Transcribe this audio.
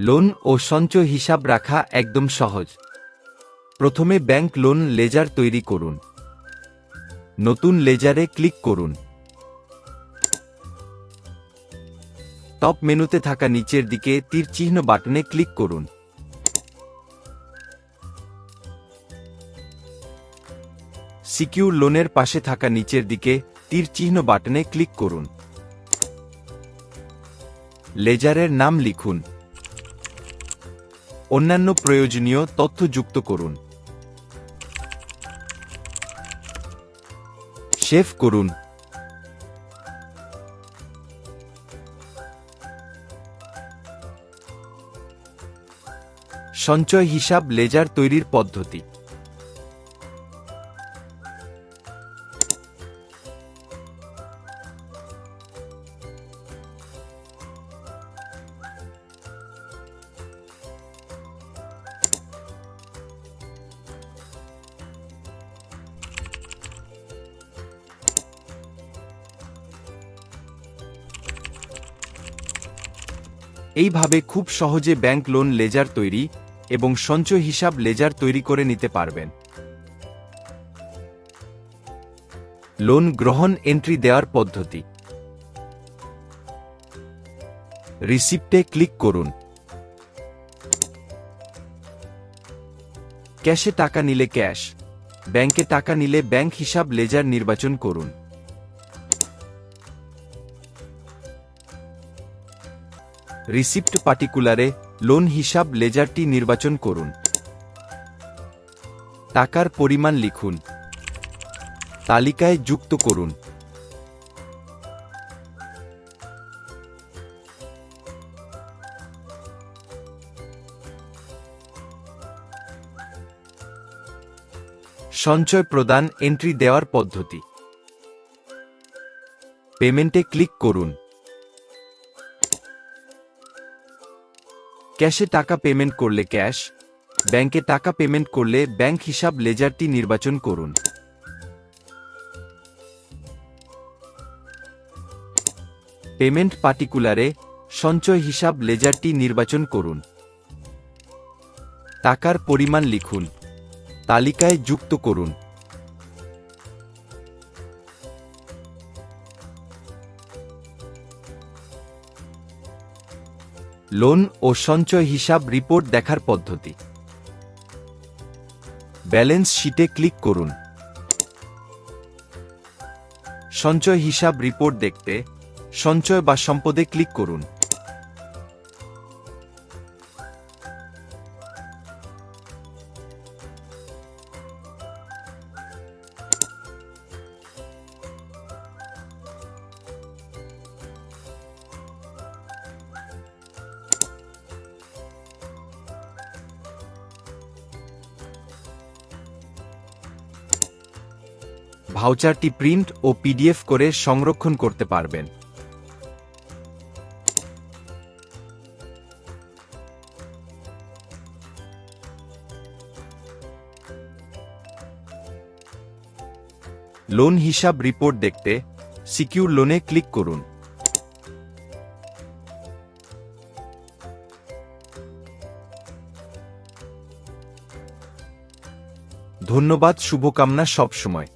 Loan ও সঞ্চয় হিসাব রাখা একদম সহজ। প্রথমে ব্যাংক লোন লেজার তৈরি করুন। নতুন লেজারে ক্লিক করুন। টপ মেনুতে থাকা নিচের দিকে তীর চিহ্ন বাটনে ক্লিক করুন। সিকিউর লোনের পাশে থাকা নিচের দিকে তীর চিহ্ন বাটনে ক্লিক করুন। লেজারের নাম লিখুন। অন্যান্য প্রয়োজনীয় তথ্য যুক্ত করুন। সেভ করুন। সঞ্চয় হিসাব লেজার তৈরির পদ্ধতি। এইভাবে খুব সহজে ব্যাংক লোন লেজার তৈরি এবং সঞ্চয় হিসাব লেজার তৈরি করে নিতে পারবেন। লোন গ্রহণ এন্ট্রি দেওয়ার পদ্ধতি। রিসিপ্টে ক্লিক করুন। ক্যাশে টাকা নিলে ক্যাশ, ব্যাংকে টাকা নিলে ব্যাংক হিসাব লেজার নির্বাচন করুন। রিসিপ্ট পার্টিকুলারে লোন হিসাব লেজারটি নির্বাচন করুন। টাকার পরিমাণ লিখুন। তালিকায় যুক্ত করুন। সঞ্চয় প্রদান এন্ট্রি দেওয়ার পদ্ধতি। পেমেন্টে ক্লিক করুন। ক্যাশে টাকা পেমেন্ট করলে ক্যাশ, ব্যাংকে টাকা পেমেন্ট করলে ব্যাংক হিসাব লেজারটি নির্বাচন করুন। পেমেন্ট পার্টিকুলারে সঞ্চয় হিসাব লেজারটি নির্বাচন করুন। টাকার পরিমাণ লিখুন। তালিকায় যুক্ত করুন। লোন ও সঞ্চয় হিসাব রিপোর্ট দেখার পদ্ধতি। ব্যালেন্স শিটে ক্লিক করুন। সঞ্চয় হিসাব রিপোর্ট দেখতে সঞ্চয় বা সম্পদে ক্লিক করুন। ভাউচারটি প্রিন্ট ও পিডিএফ করে সংরক্ষণ করতে পারবেন। লোন হিসাব রিপোর্ট দেখতে সিকিউর লোনে ক্লিক করুন। ধন্যবাদ, শুভকামনা সবসময়।